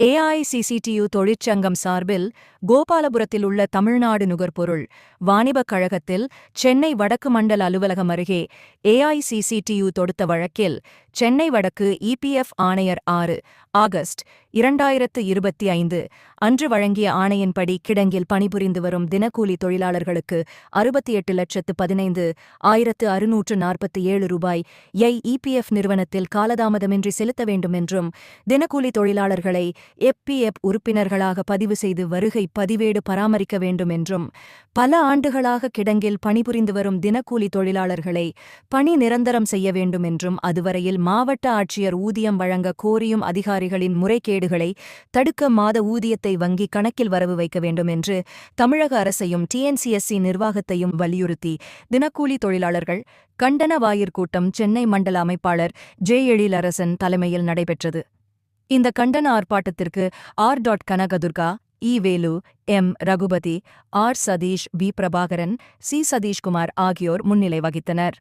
AICCTU தொழிற்சங்கம் சார்பில் கோபாலபுரத்தில் உள்ள தமிழ்நாடு நுகர்பொருள் வாணிபக் கழகத்தில் சென்னை வடக்கு மண்டல அலுவலகம் அருகே ஏஐசிசிடியு தொடுத்த வழக்கில் சென்னை வடக்கு இபிஎஃப் ஆணையர் ஆறு ஆகஸ்ட் இரண்டாயிரத்து இருபத்தி ஐந்து அன்று வழங்கிய ஆணையின்படி கிடங்கில் பணிபுரிந்து வரும் தினக்கூலி தொழிலாளர்களுக்கு அறுபத்தி எட்டு லட்சத்து பதினைந்து ஆயிரத்து அறுநூற்று நாற்பத்தி ஏழு ரூபாய் ஐ இபிஎஃப் நிறுவனத்தில் காலதாமதமின்றி செலுத்த வேண்டும் என்றும் தினக்கூலி தொழிலாளர்களை எப்பிஎப் உறுப்பினர்களாக பதிவு செய்து வருகை பதிவேடு பராமரிக்க வேண்டும் என்றும் பல ஆண்டுகளாக கிடங்கில் பணிபுரிந்து வரும் தினக்கூலி தொழிலாளர்களை பணி நிரந்தரம் செய்ய வேண்டும் என்றும் அதுவரையில் மாவட்ட ஆட்சியர் ஊதியம் வழங்க கோரியும் அதிகாரிகளின் முறைகேடுகளை தடுக்க மாத ஊதியத்தை வங்கி கணக்கில் வரவு வைக்க வேண்டும் என்று தமிழக அரசையும் டிஎன்சிஎஸ்சி நிர்வாகத்தையும் வலியுறுத்தி தினக்கூலி தொழிலாளர்கள் கண்டன வாயிற்கூட்டம் சென்னை மண்டல அமைப்பாளர் ஜே எழிலரசன் தலைமையில் நடைபெற்றது. இந்த கண்டன ஆர்ப்பாட்டத்திற்கு R dot Kanagadurga E Velu M Raghupathi R Satish P Prabhakaran C Sathishkumar ஆகியோர் முன்னிலை வகித்தனர்.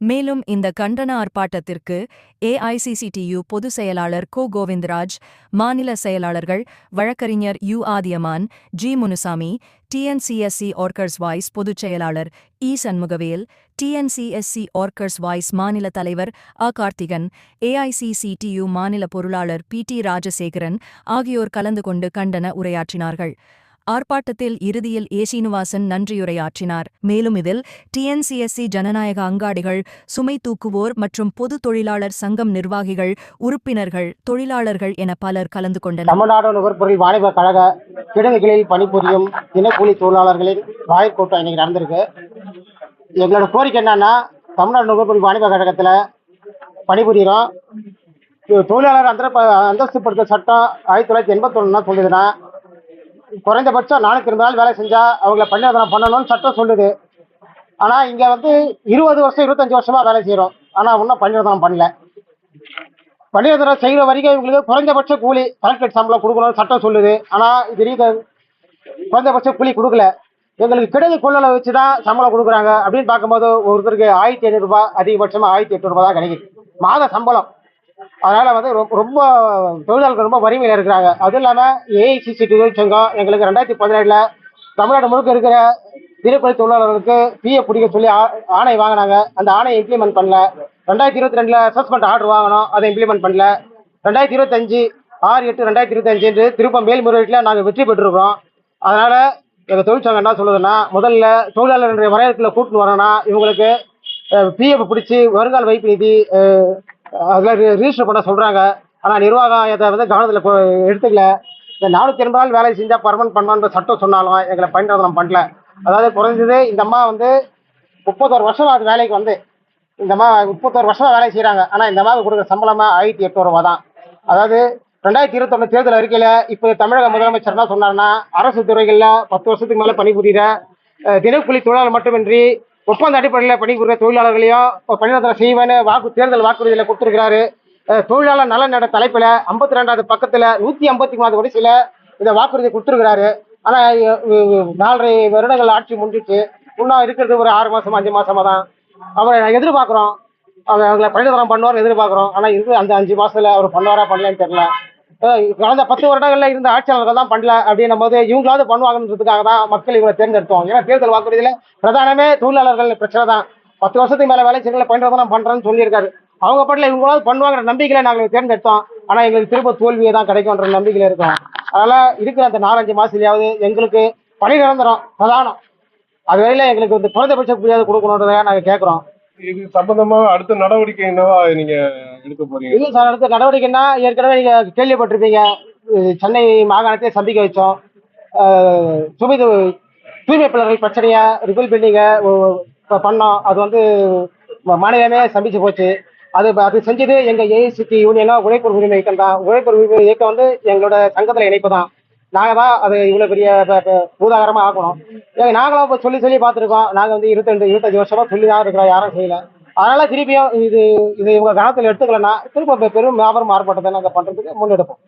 மேலும் இந்த கண்டன ஆர்ப்பாட்டத்திற்கு ஏஐசிசிடியு பொதுச் செயலாளர் கோ கோவிந்தராஜ் மாநில செயலாளர்கள் வழக்கறிஞர் U Adhiyaman G Munusamy TNCSC workers voice பொதுச் செயலாளர் இ சண்முகவேல் டிஎன்சிஎஸ்சி ஆர்கர்ஸ் வாய்ஸ் மாநில தலைவர் அ. கார்த்திகன் ஏஐசிசிடியு மாநில பொருளாளர் பி டி ராஜசேகரன் ஆகியோர் கலந்து கொண்டு கண்டன உரையாற்றினார்கள். ஆர்ப்பாட்டத்தில் இறுதியில் ஏ. சீனிவாசன் நன்றியுரையாற்றினார். மேலும் இதில் டிஎன்சிஎஸ்சி ஜனநாயக அங்காடிகள் சுமை தூக்குவோர் மற்றும் பொது தொழிலாளர் சங்கம் நிர்வாகிகள் உறுப்பினர்கள் தொழிலாளர்கள் என பலர் கலந்து கொண்டனர். தமிழ்நாடு நுகர்பொருள் வாணிப கழக கிடங்குகளில் பணிபுரியும் தினக்கூலி தொழிலாளர்களின் வாய்க்கூட்டம் இன்னைக்கு நடந்திருக்கு. எங்களோட கோரிக்கை என்னன்னா தமிழ்நாடு நுகர்பொருள் வாணிப கழகத்துல பணிபுரிகிறோம் தொழிலாளர் அந்த அந்தஸ்துப்படுத்த சட்டம் ஆயிரத்தி தொள்ளாயிரத்தி எண்பத்தொன்னு என்ன சொல்லுதுன்னா குறைந்தபட்சம் நாளைக்கு இருந்த நாள் வேலை செஞ்சா அவங்கள பணியாதனம் பண்ணணும்னு சட்டம் சொல்லுது. ஆனா இங்க வந்து இருபது வருஷம் இருபத்தஞ்சு வருஷமா வேலை செய்யறோம் ஆனா இன்னும் பணியாதனம் பண்ணல. பணியாதனம் செய்கிற வரைக்கும் இவங்களுக்கு குறைந்தபட்ச கூலி கலெக்டர் சம்பளம் கொடுக்கணும்னு சட்டம் சொல்லுது. ஆனா இது நீங்க குறைந்தபட்ச கூலி கொடுக்கல. எங்களுக்கு கிடைக்க கொள்ளலை வச்சு தான் சம்பளம் கொடுக்குறாங்க. அப்படின்னு பார்க்கும்போது ஒருத்தருக்கு ஆயிரத்தி ஐநூறுரூபா அதிகபட்சமாக ஆயிரத்தி எட்நூறுபா தான் கிடைக்குது. மாத சம்பளம். அதனால் வந்து ரொம்ப தொழிலாளர்கள் ரொம்ப வறுமையில் இருக்கிறாங்க. அதுவும் இல்லாமல் ஏஐசிசி தொழிற்சங்கம் எங்களுக்கு ரெண்டாயிரத்தி பதினேழில் தமிழ்நாடு முழுக்க இருக்கிற தினக்கூலி தொழிலாளர்களுக்கு பிஏ பிடிக்க சொல்லி ஆ- ஆணை வாங்கினாங்க. அந்த ஆணையை இம்ப்ளிமெண்ட் பண்ணல. ரெண்டாயிரத்தி இருபத்தி ரெண்டில் அசஸ்மெண்ட் ஆர்டர் வாங்கினோம். அதை இம்ப்ளிமெண்ட் பண்ணல. ரெண்டாயிரத்தி இருபத்தஞ்சு ஆறு எட்டு ரெண்டாயிரத்தி இருபத்தஞ்சு என்று திரும்ப மேல்முறையீட்டில் நாங்கள் வெற்றி பெற்றிருக்கிறோம். அதனால் எங்கள் தொழிற்சங்கம் என்ன சொல்லுதுன்னா முதல்ல தொழிலாளர்களுடைய வரையறுக்குள்ள கூட்டின்னு வரணும்னா இவங்களுக்கு பிஎஃப் பிடிச்சி வருங்கால வைப்பு நிதி அதில் ரிஜிஸ்டர் பண்ண சொல்கிறாங்க ஆனால் நிர்வாகம் இதை வந்து கவனத்தில் எடுத்துக்கல. இந்த நானூற்றி எண்பது நாள் வேலை செஞ்சால் பர்மனன்ட் பண்ணணுன்ற சட்டம் சொன்னாலும் எங்களை பயன்படுத்தலாம் பண்ணல. அதாவது குறைஞ்சது இந்த அம்மா வந்து முப்பத்தோரு வருஷம் அது வேலைக்கு வந்து. இந்த அம்மா முப்பத்தோரு வருஷம் வேலை செய்கிறாங்க ஆனால் இந்த மாதிரி கொடுக்குற சம்பளமாக ஆயிரத்தி எட்நூறுவா தான் அதாவது ரெண்டாயிரத்தி இருபத்தொன்னு தேர்தல் அறிக்கையில் இப்போ தமிழக முதலமைச்சர் என்ன சொன்னார்னா அரசு துறைகள்ல பத்து வருஷத்துக்கு மேலே பணிபுரிகிற தினக்கூலி தொழிலாளர் மட்டுமின்றி ஒப்பந்த அடிப்படையில் பணிபுரிய தொழிலாளர்களையும் இப்போ பணியாளர் செய்வேன்னு வாக்கு தேர்தல் வாக்குறுதியில் கொடுத்துருக்கிறாரு. தொழிலாளர் நலன் நட தலைப்பில் ஐம்பத்தி ரெண்டாவது பக்கத்தில் நூற்றி ஐம்பத்தி மூணாவது வரிசையில் இந்த வாக்குறுதி கொடுத்துருக்கிறாரு. ஆனால் நாலரை வருடங்கள் ஆட்சி முடிஞ்சிச்சு. இன்னும் இருக்கிறது ஒரு ஆறு மாசம் அஞ்சு மாசமா தான். அவரை எதிர்பார்க்குறோம். அவங்க அவங்கள பணிநிரந்தரம் பண்ணுவார் எதிர்பார்க்குறோம். ஆனால் இருக்கு அந்த அஞ்சு மாசத்துல அவர் பண்ணுவாரா பண்ணலன்னு தெரியல. கடந்த பத்து வருடங்கள்ல இருந்த ஆட்சியாளர்கள் தான் பண்ணல அப்படின்னும் போது இவங்களாவது பண்ணுவாங்கன்றதுக்காக தான் மக்கள் இவங்களை தேர்ந்தெடுத்தோம். ஏன்னா தேர்தல் வாக்குறுதியில பிரதானமே தொழிலாளர்கள் பிரச்சனை தான். பத்து வருஷத்துக்கு மேல வேலை செய்யல பணிநிரந்தரம் பண்றேன்னு சொல்லியிருக்காரு. அவங்க பாட்டில் இவங்களாவது பண்ணுவாங்கிற நம்பிக்கையில நாங்கள் தேர்ந்தெடுத்தோம். ஆனால் எங்களுக்கு திரும்ப தோல்வியை தான் கிடைக்கும்ன்ற நம்பிக்கையில இருக்கோம். அதனால இருக்கிற அந்த நாலஞ்சு மாசத்துலயாவது எங்களுக்கு பணி நிரந்தரம் பிரதானம். அது வரையில எங்களுக்கு வந்து குறைந்தபட்ச கூலியாவது கொடுக்கணுன்றதை நாங்க கேட்குறோம் இது சம்பந்தமா அடுத்த நடவடிக்கை என்னவா நீங்க எடுக்க போறீங்க. சார் அடுத்த நடவடிக்கைன்னா ஏற்கனவே நீங்க கேள்விப்பட்டிருப்பீங்க. சென்னை மாகாணத்தை சந்திக்க வச்சோம். அஹ் சுமிது பிள்ளைகள் பிரச்சனையை? ரிபில் பில்டிங்கை பண்ணோம். அது வந்து மாநிலமே சந்திச்சு போச்சு. அது அது செஞ்சது எங்க ஏஐசிடி யூனியனா உழைப்பு உரிமை இயக்கம் தான். உழைப்பு உரிமை இயக்கம் வந்து எங்களோட சங்கத்துல இணைப்பு தான். நாங்க தான் அது இவ்வளவு பெரிய பூதாகரமாக ஆகணும் ஆக்கணும். நாங்களும் இப்போ சொல்லி சொல்லி பார்த்துருக்கோம். நாங்க வந்து இருபத்தெண்டு இருபத்தஞ்சு வருஷமா சொல்லி தான் இருக்கிறோம். யாரும் செய்யல. அதனால திருப்பியும் இது இது இவங்க கணத்தில் எடுத்துக்கலன்னா திரும்ப பெரும் வியாபாரம் மாறுபட்டதை நாங்கள் பண்றதுக்கு முன்னெடுப்போம்.